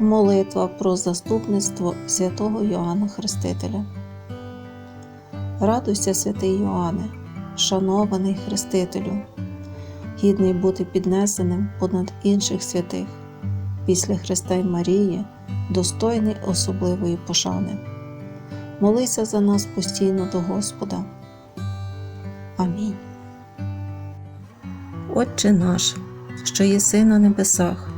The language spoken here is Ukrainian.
Молитва про заступництво святого Йоанна Хрестителя. Радуйся, святий Йоанне, шанований Хрестителю, гідний бути піднесеним понад інших святих, після Христа й Марії, достойний особливої пошани. Молися за нас постійно до Господа. Амінь. Отче наш, що єси на небесах,